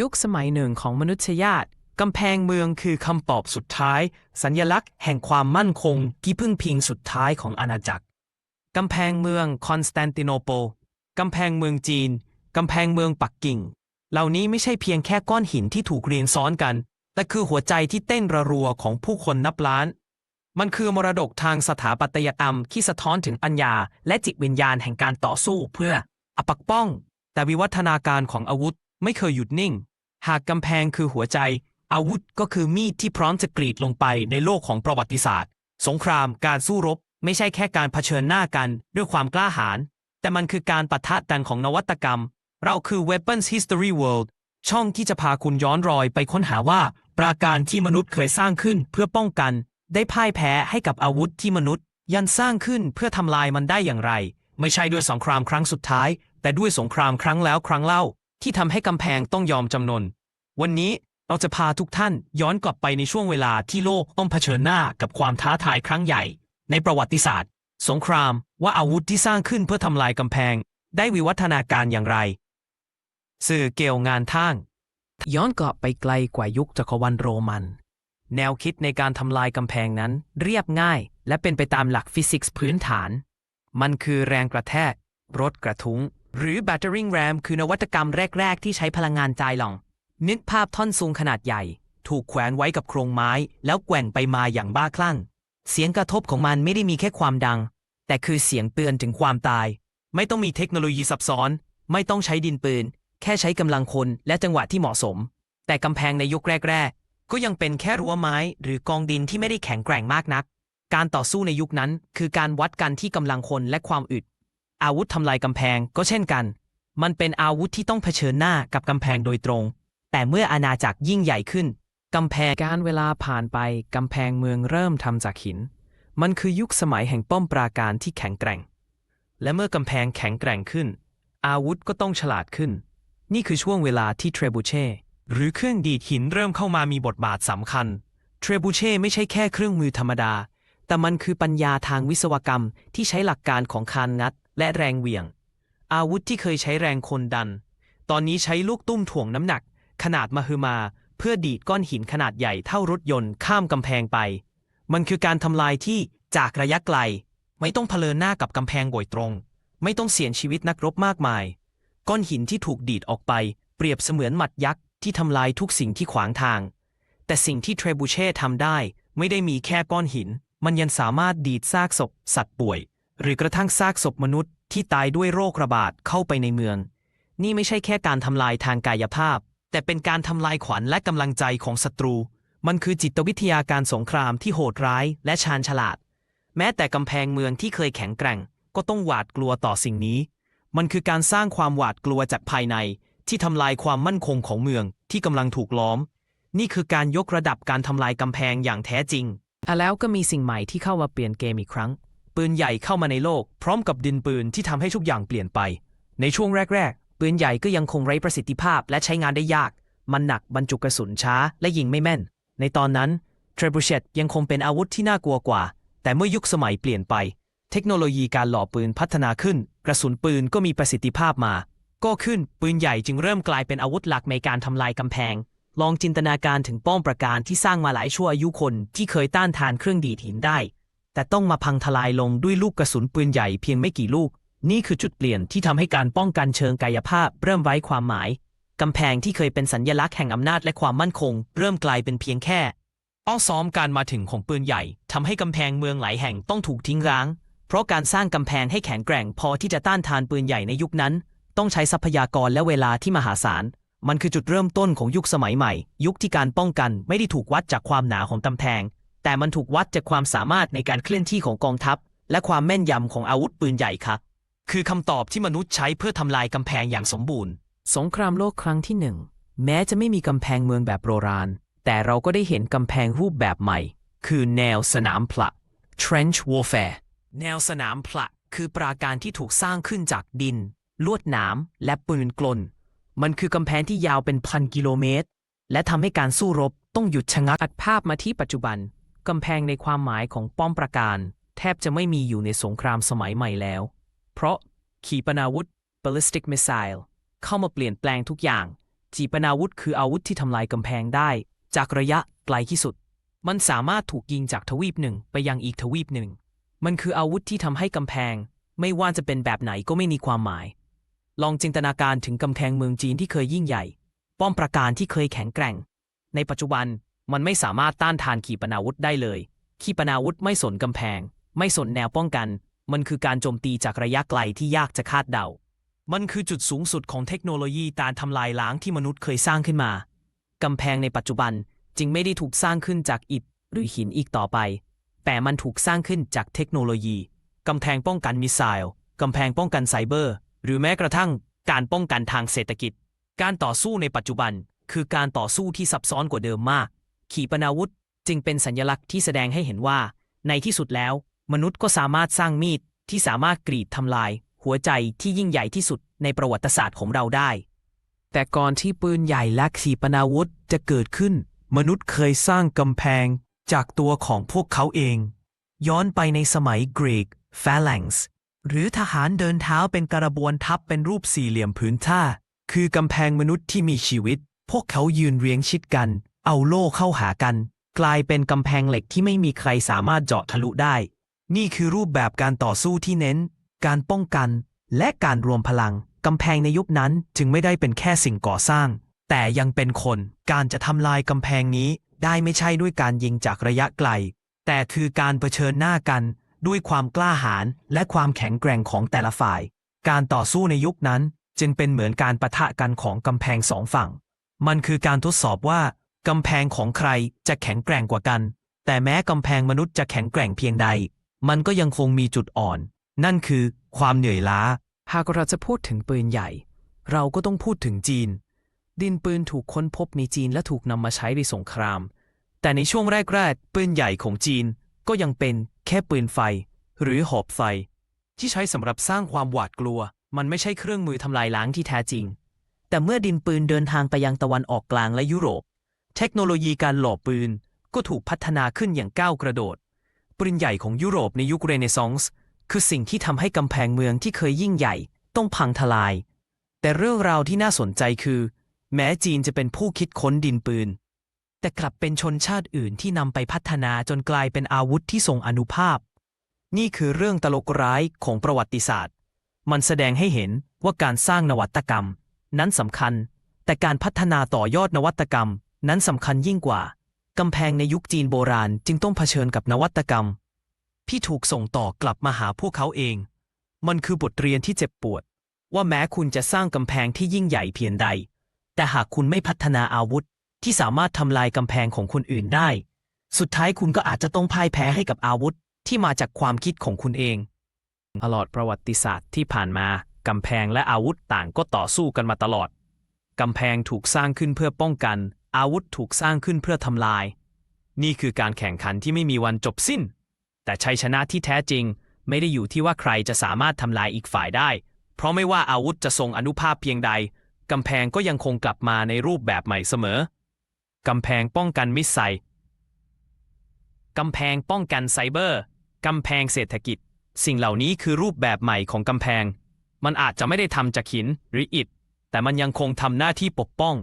ยุคสมัยหนึ่งของมนุษยชาติกำแพงเมืองคือคำตอบสุดท้าย สัญญลักษณ์แห่งความมั่นคงที่พึ่งพิงสุดท้ายของอาณาจักรกำแพงเมืองคอนสแตนติโนโปลกำแพงเมืองจีนกำแพงเมืองปักกิ่ง เหล่านี้ไม่ใช่เพียงแค่ก้อนหินที่ถูกเรียงซ้อนกัน แต่คือหัวใจที่เต้นระรัวของผู้คนนับล้าน มันคือมรดกทางสถาปัตยกรรมที่สะท้อนถึงปัญญา และจิตวิญญาณแห่งการต่อสู้เพื่ออปักป้อง แต่วิวัฒนาการของอาวุธ ไม่เคยหยุดนิ่ง หากกำแพงคือหัวใจ อาวุธก็คือมีดที่พร้อมจะกรีดลงไปในโลกของประวัติศาสตร์ สงครามการสู้รบ ไม่ใช่แค่การเผชิญหน้ากันด้วยความกล้าหาญแต่มันคือการปะทะกันของนวัตกรรม เราคือ Weapons History World ช่องที่จะพาคุณย้อนรอยไปค้นหาว่า ปราการที่มนุษย์เคยสร้างขึ้นเพื่อป้องกัน ได้พ่ายแพ้ให้กับอาวุธที่มนุษย์ ยันสร้างขึ้นเพื่อทำลายมันได้อย่างไร ไม่ใช่ด้วยสงครามครั้งสุดท้าย แต่ด้วยสงครามครั้งแล้วครั้งเล่า ที่ทำให้กำแพงต้องยอมจำนน วันนี้เราจะพาทุกท่านย้อนกลับไปในช่วงเวลาที่โลกต้องเผชิญหน้ากับความท้าทายครั้งใหญ่ ในประวัติศาสตร์ สงคราม ว่าอาวุธที่สร้างขึ้นเพื่อทำลายกำแพง ได้วิวัฒนาการอย่างไร สื่อเกี่ยวงานท่าง ย้อนกลับไปไกลกว่ายุคจักรวรรดิโรมัน แนวคิดในการทำลายกำแพงนั้นเรียบง่าย และเป็นไปตามหลักฟิสิกส์พื้นฐาน มันคือแรงกระแทก รถกระทุ้ง หรือ battering ram คือนวัตกรรมแรก ๆ ที่ใช้พลังงานจายหล่องนึกภาพท่อนสูงขนาดใหญ่ ถูกแขวนไว้กับโครงไม้ แล้วแกว่งไปมาอย่างบ้าคลั่ง เสียงกระทบของมันไม่ได้มีแค่ความดัง แต่คือเสียงเตือนถึงความตาย ไม่ต้องมีเทคโนโลยีซับซ้อน ไม่ต้องใช้ดินปืน แค่ใช้กำลังคนและจังหวะที่เหมาะสม แต่กำแพงในยุคแรก ๆ ก็ยังเป็นแค่รั้วไม้หรือกองดินที่ไม่ได้แข็งแกร่งมากนัก การต่อสู้ในยุคนั้น คือการวัดกันที่กำลังคนและความอึด อาวุธทำลายกำแพงก็เช่นกัน มันเป็นอาวุธที่ต้องเผชิญหน้ากับกำแพงโดยตรง แต่เมื่ออาณาจักรยิ่งใหญ่ขึ้นกำแพงการเวลาผ่านไปกำแพงเมืองเริ่มทำจากหิน มันคือยุคสมัยแห่งป้อมปราการที่แข็งแกร่ง และเมื่อกำแพงแข็งแกร่งขึ้น อาวุธก็ต้องฉลาดขึ้น นี่คือช่วงเวลาที่เทรบูเช่หรือเครื่องดีดหินเริ่มเข้ามามีบทบาทสำคัญ เทรบูเช่ไม่ใช่แค่เครื่องมือธรรมดา แต่มันคือปัญญาทางวิศวกรรมที่ใช้หลักการของคานงัด และแรงเหวี่ยง อาวุธที่เคยใช้แรงคนดัน ตอนนี้ใช้ลูกตุ้มถ่วงน้ำหนัก ขนาดมหึมา เพื่อดีดก้อนหินขนาดใหญ่เท่ารถยนต์ข้ามกำแพงไป มันคือการทำลายที่จากระยะไกล ไม่ต้องเผชิญหน้ากับกำแพงโดยตรง ไม่ต้องเสี่ยงชีวิตนักรบมากมาย ก้อนหินที่ถูกดีดออกไป เปรียบเสมือนหมัดยักษ์ที่ทำลายทุกสิ่งที่ขวางทาง แต่สิ่งที่เทรบูเช่ทำได้ ไม่ได้มีแค่ก้อนหิน มันยังสามารถดีดซากศพสัตว์ป่วย หรือกระทั่งซากศพมนุษย์ที่ตายด้วยโรคระบาดเข้าไปในเมือง นี่ไม่ใช่แค่การทำลายทางกายภาพ แต่เป็นการทำลายขวัญและกำลังใจของศัตรู มันคือจิตวิทยาการสงครามที่โหดร้ายและชาญฉลาด แม้แต่กำแพงเมืองที่เคยแข็งแกร่ง ก็ต้องหวาดกลัวต่อสิ่งนี้ มันคือการสร้างความหวาดกลัวจากภายใน ที่ทำลายความมั่นคงของเมืองที่กำลังถูกล้อม นี่คือการยกระดับการทำลายกำแพงอย่างแท้จริงแล้วก็มีสิ่งใหม่ที่เข้ามาเปลี่ยนเกมอีกครั้ง ปืนใหญ่เข้ามาในโลก พร้อมกับดินปืนที่ทำให้ทุกอย่างเปลี่ยนไป ในช่วงแรก ๆ ปืนใหญ่ก็ยังคงไร้ประสิทธิภาพและใช้งานได้ยาก มันหนักบรรจุกระสุนช้าและยิงไม่แม่น ในตอนนั้นเทรบูเชตยังคงเป็นอาวุธที่น่ากลัวกว่า แต่เมื่อยุคสมัยเปลี่ยนไป เทคโนโลยีการหล่อปืนพัฒนาขึ้น กระสุนปืนก็มีประสิทธิภาพมา ก็ขึ้นปืนใหญ่จึงเริ่มกลายเป็นอาวุธหลักในการทำลายกำแพง ลองจินตนาการถึงป้อมปราการที่สร้างมาหลายชั่วอายุคนที่เคยต้านทานเครื่องดีดหินได้ แต่ต้องมาพังทลายลงด้วยลูกกระสุนปืนใหญ่เพียงไม่กี่ลูก นี่คือจุดเปลี่ยนที่ทำให้การป้องกันเชิงกายภาพ เริ่มไร้ความหมายกำแพงที่เคยเป็นสัญญลักษณ์แห่งอำนาจและความมั่นคง เริ่มกลายเป็นเพียงแค่อ้อซ้อมการมาถึงของปืนใหญ่ทำให้กำแพงเมืองหลายแห่งต้องถูกทิ้งร้าง เพราะการสร้างกำแพงให้แข็งแกร่งพอที่จะต้านทานปืนใหญ่ในยุคนั้น ต้องใช้ทรัพยากรและเวลาที่มหาศาล มันคือจุดเริ่มต้นของยุคสมัยใหม่ ยุคที่การป้องกันไม่ได้ถูกวัดจากความหนาของกำแพง แต่มันถูกวัดจากความสามารถในการเคลื่อนที่ของกองทัพ และความแม่นยำของอาวุธปืนใหญ่ครับ คือคำตอบที่มนุษย์ใช้เพื่อทำลายกำแพงอย่างสมบูรณ์ สงครามโลกครั้งที่หนึ่งแม้จะไม่มีกำแพงเมืองแบบโบราณ แต่เราก็ได้เห็นกำแพงรูปแบบใหม่ คือแนวสนามผละ trench warfare แนวสนามผละคือปราการที่ถูกสร้างขึ้นจากดิน ลวดหนาม และปืนกล มันคือกำแพงที่ยาวเป็นพันกิโลเมตร และทำให้การสู้รบต้องหยุดชะงักอัดภาพมาที่ปัจจุบัน กำแพงในความหมายของป้อมปราการ แทบจะไม่มีอยู่ในสงครามสมัยใหม่แล้ว เพราะขีปนาวุธ ballistic missile เข้ามาเปลี่ยนแปลงทุกอย่าง ขีปนาวุธคืออาวุธที่ทำลายกำแพงได้ จากระยะไกลที่สุด มันสามารถถูกยิงจากทวีปหนึ่งไปยังอีกทวีปหนึ่ง มันคืออาวุธที่ทำให้กำแพง ไม่ว่าจะเป็นแบบไหนก็ไม่มีความหมาย ลองจินตนาการถึงกำแพงเมืองจีนที่เคยยิ่งใหญ่ ป้อมปราการที่เคยแข็งแกร่ง ในปัจจุบัน มันไม่สามารถต้านทานขีปนาวุธได้เลย ขีปนาวุธไม่สนกำแพง ไม่สนแนวป้องกัน มันคือการโจมตีจากระยะไกลที่ยากจะคาดเดา มันคือจุดสูงสุดของเทคโนโลยีการทำลายล้างที่มนุษย์เคยสร้างขึ้นมากำแพงในปัจจุบันจึงไม่ได้ถูกสร้างขึ้นจากอิฐหรือหินอีกต่อไป แต่มันถูกสร้างขึ้นจากเทคโนโลยี กำแพงป้องกันมิสไซล์กำแพงป้องกันไซเบอร์ หรือแม้กระทั่งการป้องกันทางเศรษฐกิจ การต่อสู้ในปัจจุบันคือการต่อสู้ที่ซับซ้อนกว่าเดิมมาก ขีปนาวุธจึงเป็นสัญลักษณ์ที่แสดงให้เห็นว่า ในที่สุดแล้ว มนุษย์ก็สามารถสร้างมีดที่สามารถกรีดทำลาย หัวใจที่ยิ่งใหญ่ที่สุดในประวัติศาสตร์ของเราได้ แต่ก่อนที่ปืนใหญ่และขีปนาวุธจะเกิดขึ้น มนุษย์เคยสร้างกำแพงจากตัวของพวกเขาเอง ย้อนไปในสมัยกรีก phalanx หรือทหารเดินเท้าเป็นกระบวนทัพเป็นรูปสี่เหลี่ยมผืนท่า คือกำแพงมนุษย์ที่มีชีวิต พวกเขายืนเรียงชิดกัน เอาโล่เข้าหากัน กลายเป็นกำแพงเหล็กที่ไม่มีใครสามารถเจาะทะลุได้ นี่คือรูปแบบการต่อสู้ที่เน้น การป้องกัน และการรวมพลัง กำแพงในยุคนั้นจึงไม่ได้เป็นแค่สิ่งก่อสร้าง แต่ยังเป็นคน การจะทำลายกำแพงนี้ได้ไม่ใช่ด้วยการยิงจากระยะไกล แต่คือการเผชิญหน้ากันด้วยความกล้าหาญและความแข็งแกร่งของแต่ละฝ่าย การต่อสู้ในยุคนั้นจึงเป็นเหมือนการปะทะกันของกำแพงสองฝั่ง มันคือการทดสอบว่า กำแพงของใครจะแข็งแกร่งกว่ากัน แต่แม้กำแพงมนุษย์จะแข็งแกร่งเพียงใด มันก็ยังคงมีจุดอ่อน นั่นคือความเหนื่อยล้า หากเราจะพูดถึงปืนใหญ่ เราก็ต้องพูดถึงจีน ดินปืนถูกค้นพบในจีนและถูกนำมาใช้ในสงคราม แต่ในช่วงแรกๆ ปืนใหญ่ของจีนก็ยังเป็นแค่ปืนไฟ หรือหอบไฟ ที่ใช้สำหรับสร้างความหวาดกลัว มันไม่ใช่เครื่องมือทำลายล้างที่แท้จริง แต่เมื่อดินปืนเดินทางไปยังตะวันออกกลางและยุโรป เทคโนโลยีการหล่อปืนก็ถูกพัฒนาขึ้นอย่างก้าวกระโดดปืนใหญ่ของยุโรปในยุคเรเนซองส์คือสิ่งที่ทำให้กำแพงเมืองที่เคยยิ่งใหญ่ต้องพังทลาย แต่เรื่องราวที่น่าสนใจคือ แม้จีนจะเป็นผู้คิดค้นดินปืน แต่กลับเป็นชนชาติอื่นที่นำไปพัฒนาจนกลายเป็นอาวุธที่ทรงอนุภาพ นี่คือเรื่องตลกร้ายของประวัติศาสตร์ มันแสดงให้เห็นว่าการสร้างนวัตกรรม นั้นสำคัญ แต่การพัฒนาต่อยอดนวัตกรรม นั้นสำคัญยิ่งกว่า กำแพงในยุคจีนโบราณจึงต้องเผชิญกับนวัตกรรม ที่ถูกส่งต่อกลับมาหาพวกเขาเอง มันคือบทเรียนที่เจ็บปวด ว่าแม้คุณจะสร้างกำแพงที่ยิ่งใหญ่เพียงใด แต่หากคุณไม่พัฒนาอาวุธที่สามารถทำลายกำแพงของคนอื่นได้ สุดท้ายคุณก็อาจจะต้องพ่ายแพ้ให้กับอาวุธที่มาจากความคิดของคุณเอง ตลอดประวัติศาสตร์ที่ผ่านมากำแพงและอาวุธต่างก็ต่อสู้กันมาตลอด กำแพงถูกสร้างขึ้นเพื่อป้องกัน อาวุธถูกสร้างขึ้นเพื่อทำลาย นี่คือการแข่งขันที่ไม่มีวันจบสิ้น แต่ชัยชนะที่แท้จริง ไม่ได้อยู่ที่ว่าใครจะสามารถทำลายอีกฝ่ายได้ เพราะไม่ว่าอาวุธจะทรงอนุภาพเพียงใดกำแพงก็ยังคงกลับมาในรูปแบบใหม่เสมอกำแพงป้องกันมิสไซล์กำแพงป้องกันไซเบอร์กำแพงเศรษฐกิจ สิ่งเหล่านี้คือรูปแบบใหม่ของกำแพง มันอาจจะไม่ได้ทำจากหินหรืออิฐ แต่มันยังคงทำหน้าที่ปกป้อง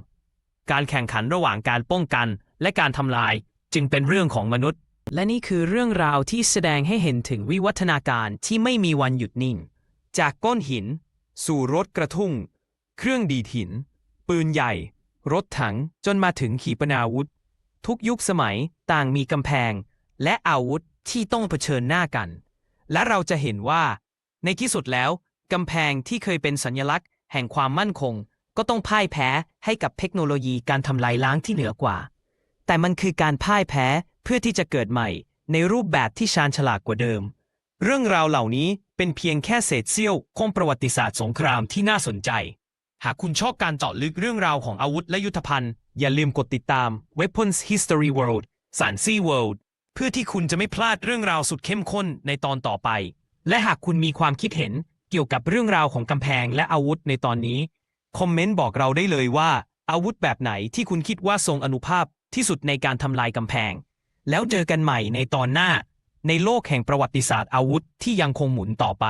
การแข่งขันระหว่างการป้องกัน และการทำลายจึงเป็นเรื่องของมนุษย์ และนี่คือเรื่องราวที่แสดงให้เห็นถึงวิวัฒนาการที่ไม่มีวันหยุดนิ่ง จากก้อนหิน สู่รถกระทุ่ง เครื่องดีดหิน ปืนใหญ่ รถถังจนมาถึงขีปนาวุธ ทุกยุคสมัยต่างมีกำแพง และอาวุธที่ต้องเผชิญหน้ากัน และเราจะเห็นว่า ในที่สุดแล้วกำแพงที่เคยเป็นสัญลักษณ์ แห่งความมั่นคง ก็ต้องพ่ายแพ้ให้กับเทคโนโลยีการทำลายล้างที่เหนือกว่า แต่มันคือการพ่ายแพ้เพื่อที่จะเกิดใหม่ ในรูปแบบที่ชาญฉลาดกว่าเดิม เรื่องราวเหล่านี้เป็นเพียงแค่เศษเสี้ยวของประวัติศาสตร์สงครามที่น่าสนใจ หากคุณชอบการเจาะลึกเรื่องราวของอาวุธและยุทธภัณฑ์ อย่าลืมกดติดตาม Weapons History World สารซี World เพื่อที่คุณจะไม่พลาดเรื่องราวสุดเข้มข้นในตอนต่อไป และหากคุณมีความคิดเห็นเกี่ยวกับเรื่องราวของกำแพงและอาวุธในตอนนี้ คอมเมนต์บอกเราได้เลยว่า อาวุธแบบไหนที่คุณคิดว่าทรงอนุภาพที่สุดในการทำลายกำแพง แล้วเจอกันใหม่ในตอนหน้า ในโลกแห่งประวัติศาสตร์อาวุธที่ยังคงหมุนต่อไป